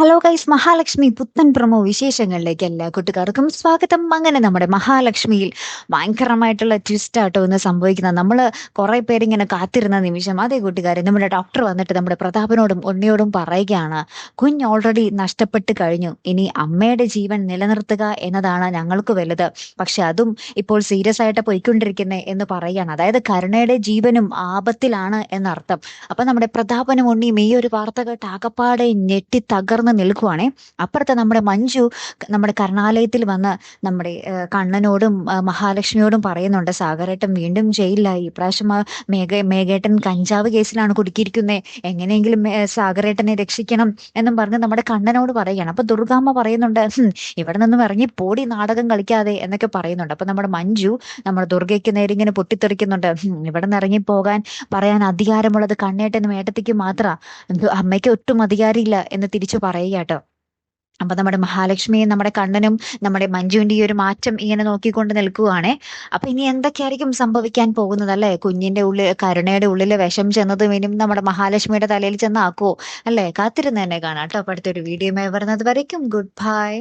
Hello guys Mahalakshmi പുത്തൻ promo വിശേഷങ്ങളിലേക്ക് എല്ലാ കൂട്ടുകാർക്കും സ്വാഗതം. അങ്ങനെ നമ്മുടെ മഹാലക്ഷ്മിയിൽ ഭയങ്കരമായിട്ടുള്ള ട്വിസ്റ്റ് ആട്ടോ ഇന്ന് സംഭവിക്കുന്നത്. നമ്മൾ കുറെ പേരിങ്ങനെ കാത്തിരുന്ന നിമിഷം അതേ കൂട്ടുകാരെ നമ്മുടെ ഡോക്ടർ വന്നിട്ട് നമ്മുടെ പ്രതാപനോടും ഉണ്ണിയോടും പറയുകയാണ് കുഞ്ഞ് ഓൾറെഡി നഷ്ടപ്പെട്ട് കഴിഞ്ഞു. ഇനി അമ്മയുടെ ജീവൻ നിലനിർത്തുക എന്നതാണ് ഞങ്ങൾക്ക് വലുത്. പക്ഷെ അതും ഇപ്പോൾ സീരിയസ് ആയിട്ട് പോയിക്കൊണ്ടിരിക്കുന്നത് എന്ന് പറയുകയാണ്. അതായത് കരുണയുടെ ജീവനും ആപത്തിലാണ് എന്നർത്ഥം. അപ്പൊ നമ്മുടെ പ്രതാപനും ഉണ്ണിയും ഈ ഒരു വാർത്ത കേട്ട് ആകപ്പാടെ ഞെട്ടി തകർന്ന് നിൽക്കുവാണേ. അപ്പുറത്ത് നമ്മുടെ മഞ്ജു നമ്മുടെ കരുണാലയത്തിൽ വന്ന് നമ്മുടെ കണ്ണനോടും മഹാലക്ഷ്മിയോടും പറയുന്നുണ്ട് സാഗരേട്ടൻ വീണ്ടും ജയിലിലായി. ഇപ്രാവശ്യം മേഘ മേഘേട്ടൻ കഞ്ചാവ് കേസിലാണ് കുടുക്കിയിരിക്കുന്നത് എങ്ങനെയെങ്കിലും സാഗരേട്ടനെ രക്ഷിക്കണം എന്നും പറഞ്ഞ് നമ്മുടെ കണ്ണനോട് പറയുകയാണ്. അപ്പൊ ദുർഗാമ്മ പറയുന്നുണ്ട് "ഹും, ഇവിടെ നിന്നും ഇറങ്ങി പോടി നാടകം കളിക്കാതെ എന്നൊക്കെ പറയുന്നുണ്ട്. അപ്പൊ നമ്മുടെ മഞ്ജു നമ്മുടെ ദുർഗയ്ക്ക് നേരെ ഇങ്ങനെ പൊട്ടിത്തെറിക്കുന്നുണ്ട് "ഹും, ഇവിടെ നിന്ന് ഇറങ്ങി പോകാൻ പറയാൻ അധികാരമുള്ളത് കണ്ണേട്ടനും ഏട്ടത്തിക്ക് മാത്ര. അമ്മയ്ക്ക് ഒട്ടും അധികാരമില്ല എന്ന് തിരിച്ചു പറയുക കേട്ടോ അപ്പൊ നമ്മുടെ മഹാലക്ഷ്മിയും നമ്മുടെ കണ്ണനും നമ്മുടെ മഞ്ജുവിന്റെ ഈ ഒരു മാറ്റം ഇങ്ങനെ നോക്കിക്കൊണ്ട് നിൽക്കുവാണേ. അപ്പൊ ഇനി എന്തൊക്കെയായിരിക്കും സംഭവിക്കാൻ പോകുന്നത് അല്ലെ? കുഞ്ഞിന്റെ ഉള്ളിൽ കരുണയുടെ ഉള്ളിൽ വിഷം ചെന്നതും ഇനിയും നമ്മുടെ മഹാലക്ഷ്മിയുടെ തലയിൽ ചെന്നാക്കുവോ അല്ലെ? കാത്തിരുന്ന് തന്നെ കാണാം കേട്ടോ. അപ്പൊ അടുത്തൊരു വീഡിയോ വരുന്നത് വരയ്ക്കും. Good bye